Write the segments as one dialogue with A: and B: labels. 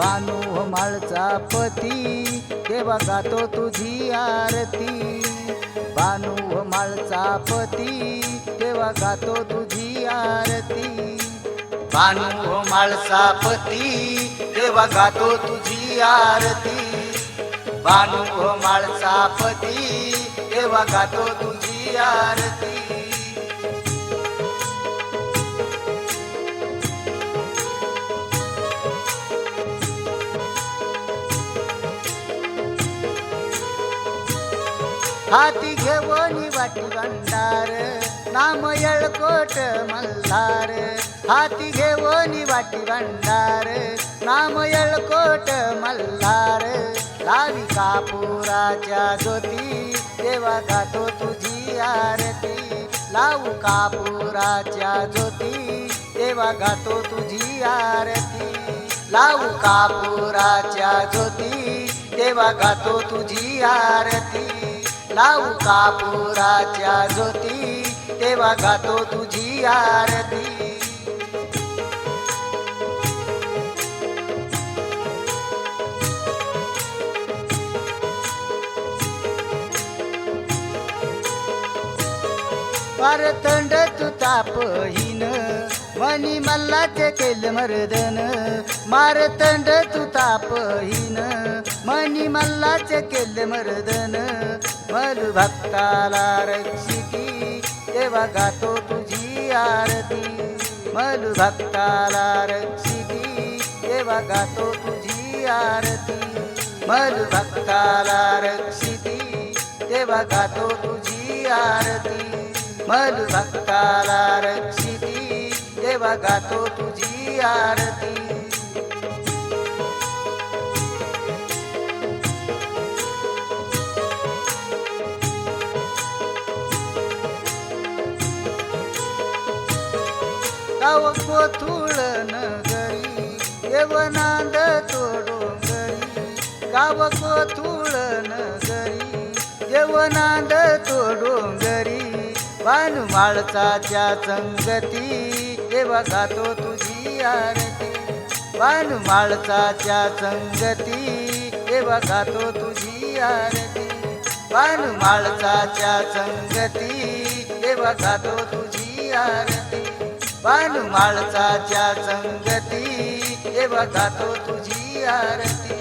A: बानू माळचा पती देवा गातो तुझी आरती. बानू माळचा पती देवा गातो तुझी आरती. बानू माळचा पती देवा गातो तुझी आरती. बानू माळचा पती देवा गातो तुझी आरती. हाती घेवनी वाटी भंडार नाम येळकोट मल्हार. हाती घेवनी वाटी भंडार नाम येळकोट मल्हार. लावी कापुराच्या ज्योती देवा गातो तुझी आरती. लावू कापुराच्या ज्योती देवा गातो तुझी आरती. लावू कापुराच्या ज्योती देवा गातो तुझी आरती. लावू कापुराच्या ज्योती तेव्हा गातो तुझी आरती. पारतंड तू तापहीन मनी मल्लाचे केल मर्दन. मारतंड तू तापहीन मनी मल्लाचे केले मर्दन मल भक्ताला रक्षिती तेव्हा गातो तुझी आरती. मल भक्ताला रक्षिती तेव्हा गातो तुझी आरती. मल भक्ताला रक्षिती तेव्हा गातो तुझी आरती. मल भक्ताला रक्षिती तेव्हा गातो तुझी आरती. गाव कोथुळ नगरी देवनांद तोडोंगरी. गाव कोथुळ नगरी देवनांद तोडोंगरी. बानू माळचाच्या संगती देवा गातो तुझी आरती. बानू त्या संगती देवा गातो तुझी आरती. बानू त्या संगती देवा गातो तुझी आरती. बानू संगती देवा गातो तुझी आरती.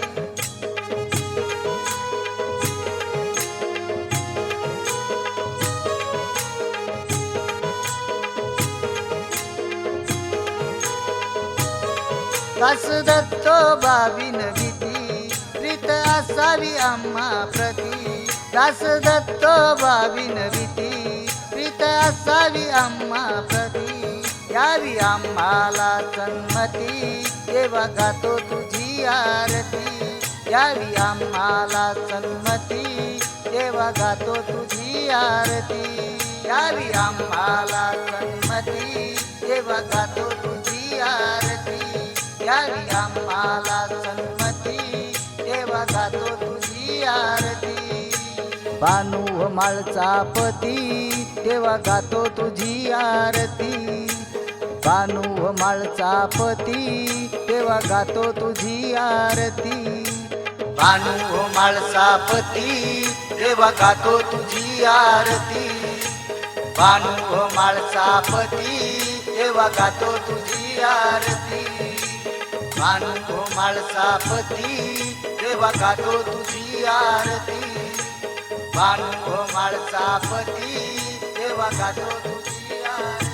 A: दास दत्तो बाबीन भीती प्रीत असावी आम्हा प्रती. दास दत्तो बाबीन भीती प्रीत असावी आम्हा प्रती. यावी आम्हाला सन्मती देवा गातो तुझी आरती. यावी आम्हाला सन्मती देवा गातो तुझी आरती. यावी आम्हाला सन्मती देवा गातो तुझी आरती. यावी आम्हाला सन्मती देवा गातो तुझी आरती. बानू माळचा पती. देवा गातो तुझी आरती. कानू माळचा पती तेव्हा गातो तुझी आरती. कानू माळचा पती तेव्हा गातो तुझी आरती. कानू माळचा पती तेव्हा गातो तुझी आरती. कानू माळचा पती तेव्हा गातो तुझी आरती. कानू माळचा पती तेव्हा गातो तुझी आरती.